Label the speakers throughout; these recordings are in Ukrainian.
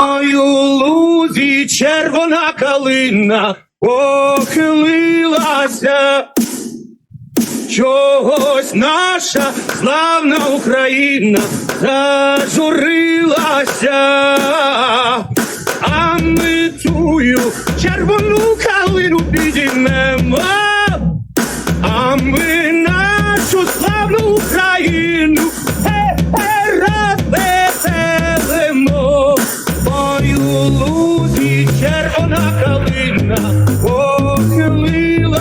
Speaker 1: Ой, у лузі червона калина похилилася. Чогось наша славна Україна зажурилася, а ми тую червону калину підіймемо, а ми нашу славну Україну червона калина похилилася.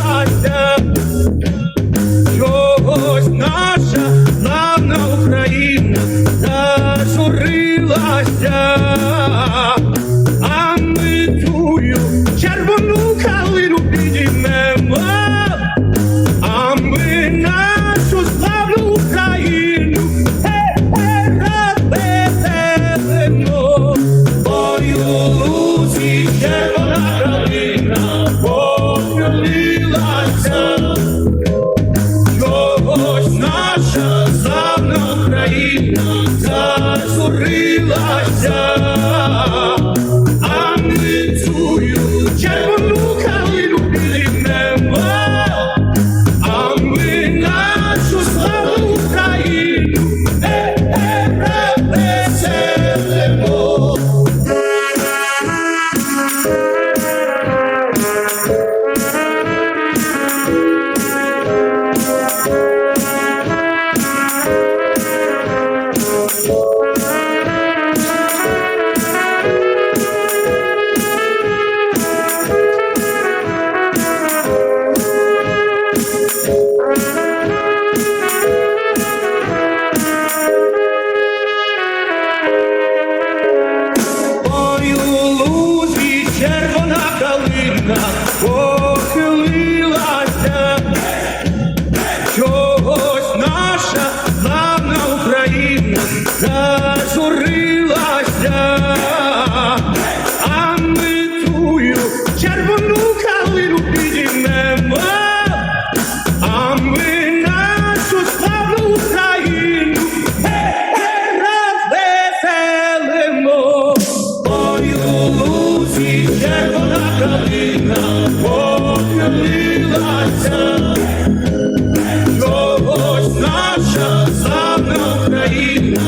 Speaker 1: Чогось наша славна Україна зажурилася, Чогось наша славна Україна зажурилася, калина похилилася, чогось наша славна Україна зажурилася, а ми тую червону калину підіймемо, а ми нашу славну Україну розвеселимо. Ой, у чогось наша славна Україна